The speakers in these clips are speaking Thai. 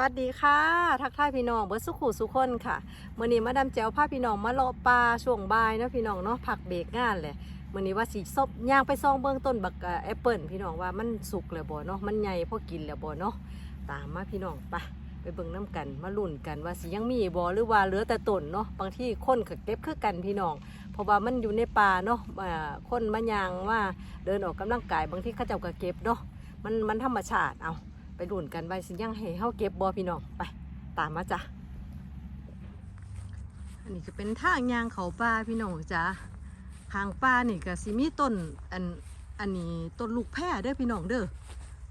วัสดีค่ะ ทักทายพี่น้องเบิร์สุขุสุคนค่ะมื่อนี้มาดามแจวพาพี่น้องมาเลาะปลาช่วงบ่ายเนาะพี่น้องเนาะผักเบรกงานเลยมื่อนี้ว่าสีซบย่างไปซองเบื้องต้นบักแอปเปิลพี่น้องว่ามันสุกแล้วบ่เนาะมันใหญ่พอกินแล้วบ่เนาะตามมาพี่น้องไปไปเบิ่งน้กันมาลุ้นกันว่าสิยังมีบ่หรือว่าเหลือแต่ต้นเนาะบางที่คนก็เก็บคือกันพี่น้อง เพราะว่ามันอยู่ในป่าเนาะอ่าคนมายางว่าเดินออกกำลังกายบางที่เขาเจ้าก็เก็บเนาะมันมันธรรมชาติเอา ไปดุนกันไว้สิยังให้เฮาเก็บบอพี่น้องไปตามมาจ้ะอันนี้จะเป็นทางยางเขาป่าพี่น้องจ้ะทางป่านี่ก็สิมีต้นอันอันนี้ต้นลูกแพร่เด้อพี่น้องเด้อ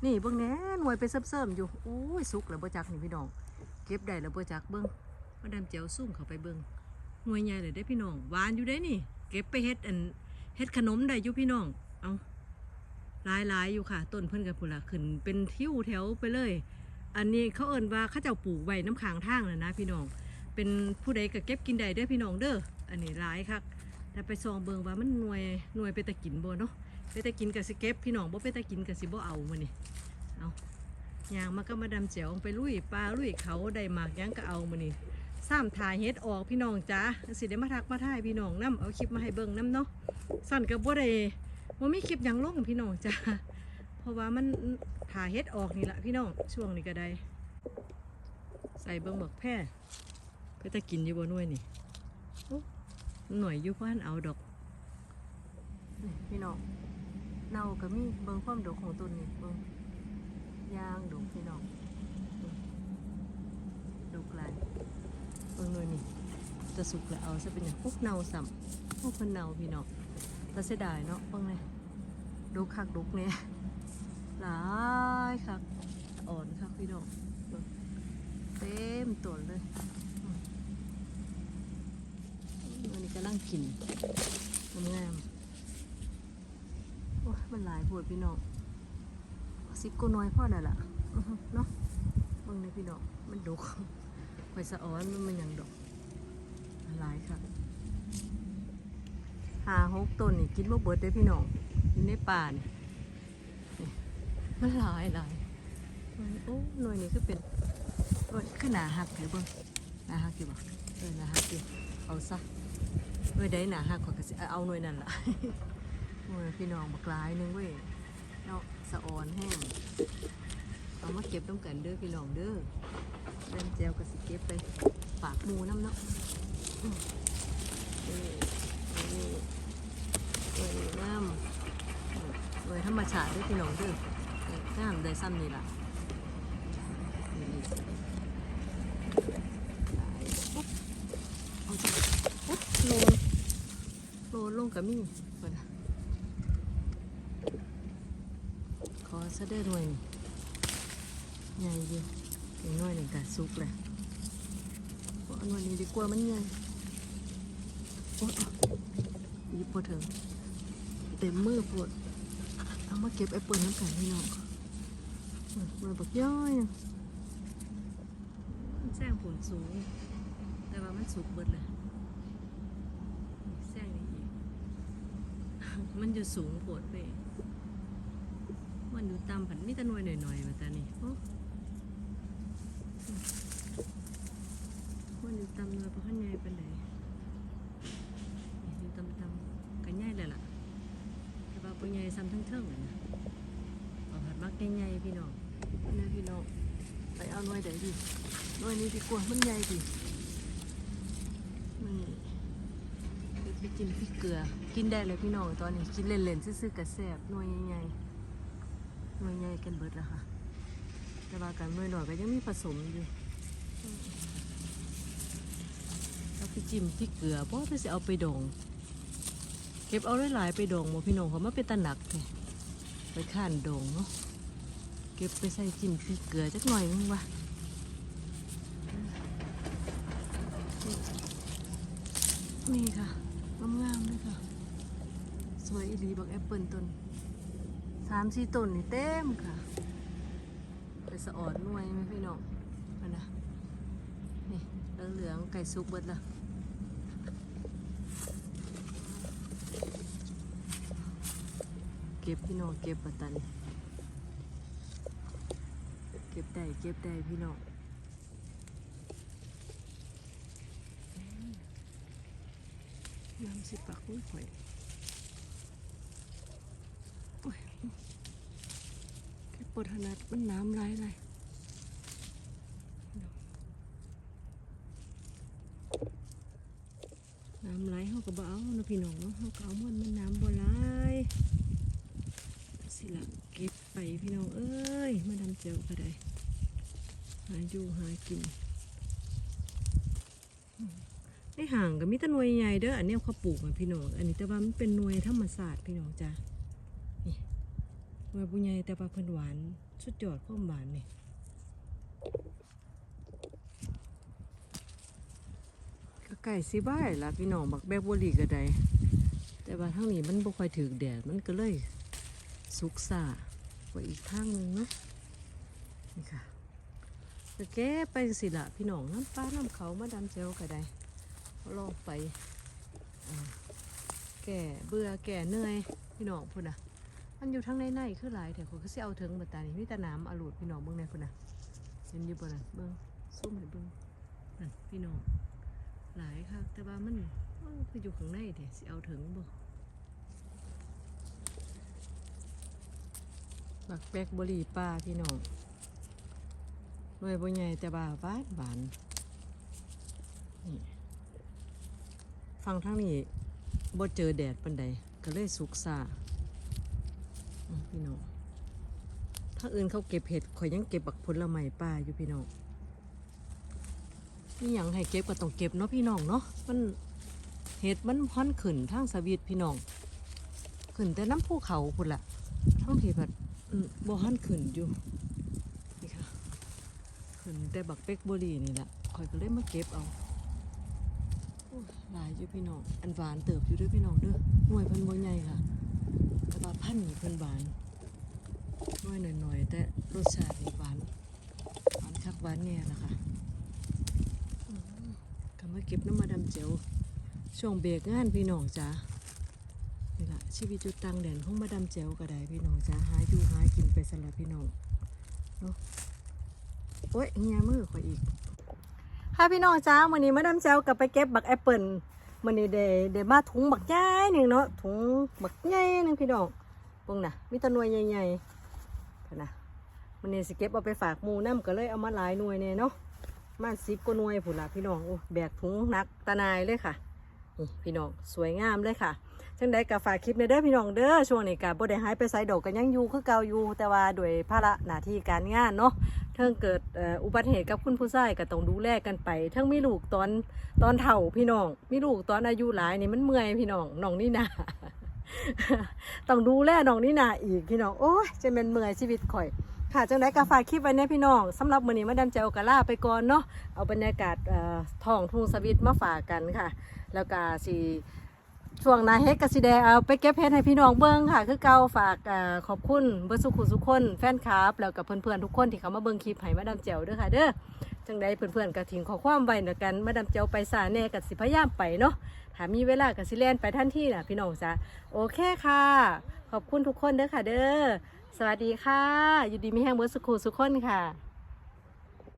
นี่เบิ่งแน่หน่วยไปเสริมๆอยู่โอ้ยสุกแล้วเบ่จักนี่พี่น้องเก็บได้แล้วเบ่จักเบิ่งมาดามเจียวซุ่มเขาไปเบิ่งหน่วยใหญ่เลยเด้พี่น้องหวานอยู่ได้นี่ เก็บไปเฮ็ดอันเฮ็ดขนมได้อยู่พี่น้องเอา หลายๆอยู่ค่ะ ต้นเพิ่นกับพุ่นละขึ้นเป็นทิวแถวไปเลย อันนี้เขาเอิ้นว่าเขาเจ้าปลูกไว้น้ำค้างทางนะนะพี่น้อง เป็นผู้ใดก็เก็บกินได้เด้อพี่น้องเด้อ อันนี้หลายคักแต่ไปซองเบิงว่ามันหน่วยหน่วยไปตะกินบ่เนาะไปตะกินกับสิเก็บพี่น้องบ่ไปตะกินกับสิบ่เอามานี่เอายางมาก็มาดำแจวไปลุยปลาลุยเขาได้หมากยังก็เอามานี่ซ้ำถ่ายเฮ็ดออกพี่น้องจ้าสิได้มาทักมาถ่ายพี่น้องนํเอาคลิปมาให้เบิ่งนํเนาะสั่นก็บ่ได้ ว่ามีคลิปยังลงพี่น้องจ้าเพราะว่ามันถ่าเฮ็ดออกนี่แหละพี่น้องช่วงนี้ก็ได้ ใส่เบิ่งบักแพร่เพื่อจะกินอยู่บนน่วยนี่หน่วยอยู่บ้านเอาดอกพี่น้องเน่าก็มีเบิ่งความดกของต้นนี่เบิ่งยางดกพี่น้องดกหลายเบิ่งหน่วยนี่จะสุกแล้วเอาซะเป็นอย่างปุ๊บเน่าซ้ำพวกมันเน่าพี่น้อง แต่เสียดายเนาะเบิ่งเลยดูคักดุกเนี่ยหลายคักอ่อนคักพี่น้องเต็มต้นเลยอันนี้กำลังกินงามๆโอ้ยมันหลายปวดพี่น้องสิบกูน้อยพ่อได้ละเนาะเบิ่งเลยพี่น้องมันดุกไปสะอ้อนมันมันยังดกหลายคัก หาหกต้นนี่กินบ่เบิดได้อพี่น้องอยู่ในป่านี่นี่มันหลายหลายโอ้หน่วยนี้คือเป็นหน่วยคือหนาหักอยู่เบิ่งหนาหักอยู่บ่เออหนาหักอยู่เอาซะหน่วยใดหนาหักกว่าก็สิเอาหน่วยนั่นล่ะหน่วยพี่น้องบักหลายหนึงเว้ยเนาะสะออนแห้งเอามาเก็บต้องกันเด้อพี่น้องเด้อเล่นแจวก็สิเก็บไปฝากหมูน้ำเนาะอืม นี่นี่สวยงามสวยธรรมชาติด้วยพี่น้องเด้วยงามได้ซ้ำนี่ล่ะปุ๊บเอาจ้ะปุ๊บโลโลงกับมี่ก่อนขอซะได้หน่วยใหญ่ดีอีกหน่อยหนึ่งกะซุกเลยเอาหน่วยนี้ดีกว่ามันใหญ่โอ๊ยหยิบพอเถอะ ต็มมือปวดเอามาเก็บแอปเปิลน้ำกันพี่น้องมาบักย่อยมันแซงผลสูง แต่ว่ามันสุกเบิดเลยแซงนี่อีกมันอยู่สูงโผดไปมันอยู่ต่ำผันมีแต่หน่วยหน่อยๆมาแต่นี่โอ้มันอยู่ต่ำหน่วยเพราะข้างในเป็นไหน อยู่ตำตำๆกันใหญ่เลยล่ะแต่ว่าปัญญซ้ำทั้งเทิงๆอะนะเอาผัดมัก ใหญ่ๆพี่น้องนี่พี่น้องไปเอาหน่วยเดี๋ยวดิหน่วยนี้ดีกว่ามันใหญ่ดินี่ไปกินพริกเกลือ กินได้เลยพี่น้องตอนนี้กินเล่นๆซื่อๆกระแสบหน่วยใหญ่ๆหน่วยใหญ่กันเบิดแล้วค่ะ แต่ว่ากันหน่วยหน่อยก็ยังมีผสมอยู่เอาไปจิ้มพริกเกลือเพราะว่าจะเอาไปดองเก็บเอาได้หลายๆไปดองหมพี่น้องเขามาเป็นตะหนักเลยไปข้านดองเนาะ เก็บไปใส่จิ้มพริกเกลือจักหน่อยนึงวะนี่ค่ะงามๆเลยค่ะ สวยอีหลีบักแอปเปิลต้นสามสี่ต้นนี่เต็มค่ะไปสะออดหน่วยไหมพี่น้องอันนะนี่เหลืองๆไก่ซุกเบิดละเก็บพี่น้องเก็บปะตัน ก็บได้เก็บได้พี่น้องน้ำสิปักอุ้ยข่อยโอ้ยแค่ปวดถนัดมันน้ำไหลเลยน้ำไหลเขาก็บ่เอานะพี่น้องเขาก็เอามันมันน้ำบ่ไหลสิละ ไปพี่น้องเอ้ยมาดำเจียวก็ได้หาอยู่หากินในห่างก็มีแต่หน่วยใหญ่เด้ออันนี้เขาปลูกมาพี่น้องอันนี้แต่ว่ามันเป็นหน่วยธรรมศาสตร์พี่น้องจ้ะนี่หน่วยผู้ใหญ่แต่ว่าเพิ่นหวานสุดยอดความหวานนี่ก็ไก่สิบ้ายละพี่น้องบักแบกบัวลีก็ได้แต่ว่าทางนี้มันบ่ค่อยถึกแดดมันก็เลยสุกซ่า ว่าอีกทางหนึ่งเนาะนี่ค่ะก็แก้ไปสิละพี่น้องน้ำปลาน้ำเขามาดำเจลก็ได้ลองไปแก่เบื่อแก่เหนื่อยพี่น้องพุ่นนะมันอยู่ทั้งในในคือหลายแต่คนก็สิเอาถึงบัดตานี่มีแต่น้ำอรูดพี่น้องเบิ่งในพุ่นนะเห็นอยู่บ่น่ะเบิ่งซุ่มให้เบิ่งนั่นพี่น้องหลายค่ะแต่ว่ามันมันคืออยู่ข้างในเด้สิเอาถึงบ่ บักแบกบรีป้าพี่น้องหน่วยบ่ใหญ่แต่ว่าหวานหวานนี่ฟังทั้งนี้บ่เจอแดดปันใดก็เลยสุกซาพี่น้องถ้าอื่นเขาเก็บเห็ดข่อยยังเก็บบักผลไม้ป่าอยู่พี่น้องนี่อย่างให้เก็บก็ต้องเก็บเนาะพี่น้องเนาะมันเห็ดมันพันขึ้นทางสวีทพี่น้องขึ้นแต่น้ำภูเขาพุ่นละทั้งที่แบบ บ่หันขึ้นอยู่นี่ค่ะขึ้นแต่บักเป็กบุรีนี่แหละข่อยก็เลยมาเก็บเอาหลายอยู่พี่น้องอันหวานเติบอยู่ด้วยพี่น้องเด้อหน่วยพิ่นบ่ใหญ่ค่ะแต่ว่าพันนี่เพิ่นหวานหน่วยหน่อยๆแต่รสชาตินี่หวานหวานคักหวานแน่ละค่ะก็มาเก็บน้ำมาดำเจียวช่วงเบรกงานพี่น้องจ้า นี่ละชีวิตจุดตังแดนของมาดำเจวก็ได้พี่น้องจ้าหาอยู่หากินไปสลับพี่น้องเนาะโอ้ยเฮียมือขอยอีกค่ะพี่น้องจ้าวันนี้มาดามเจ้ากลับไปเก็บบักแอปเปิลวันนี้เดเดมาถุงบักใหญ่หนึ่งเนาะถุงบักใหญ่หนึ่งพี่น้องเบิ่งน่ะมีตะนวยใหญ่ๆค่นะวันนี้สิเก็บเอาไปฝากมูน้ำก็เลยเอามาหลายหน่วยเนี่ยเนาะมาสิบกว่าหน่วยผุนละพี่น้องโอ้แบกถุงหนักตะนายเลยค่ะนี่พี่น้องสวยงามเลยค่ะ จังใดกับฝากคลิปในเด้อพี่น้องเด้อช่วงนี้กับบ่ได้หายไปไสดอกกันยังอยู่คือเก่าอยู่ แต่ว่าด้วยภาระหน้าที่การงานเนาะเทิงเกิดอุบัติเหตุกับคุณผู้ชายก็ต้องดูแลกันไปเทิงมีลูกตอนตอนเฒ่าพี่น้องมีลูกตอนอายุหลายนี่มันเมื่อยพี่น้องน้องนี่นาต้องดูแลน้องนี่นาอีกพี่น้องโอ้ยจะเป็นเมื่อยชีวิตข่อยค่ะจังไดก็ฝากคลิปไว้เนี่ยพี่น้องสำหรับมื้อนี้มาดามเจลกะลาไปก่อนเนาะเอาบรรยากาศเอ่อท้องทุ่งสวิตมาฝากกันค่ะ แล้วก็สิ ช่วงนาเฮ็ดกสิแดงเอาไปเก็บเฮ็ดให้พี่น้องเบิ่งค่ะ คือเก่าฝากขอบคุณเบิ่สุขุสุกคนแฟนคลับแล้วกับเพื่อนๆทุกคนที่เขามาเบิ่งคลิปให้มาดามเจลเด้อค่ะ เด้อจังไดเพื่อนๆก็ทิ้งขอความไว้นะกันมาดามเจลไปสาแน่ก็สิพยายามไปเนาะถ้ามีเวลาก็สิแลนไปทันที่น่ะพี่น้องจ้ะโอเคค่ะ ขอบคุณทุกคนเด้อค่ะ เด้อสวัสดีค่ะ อยู่ดีมีแห้งเบิ่สุขุสุกคนค่ะ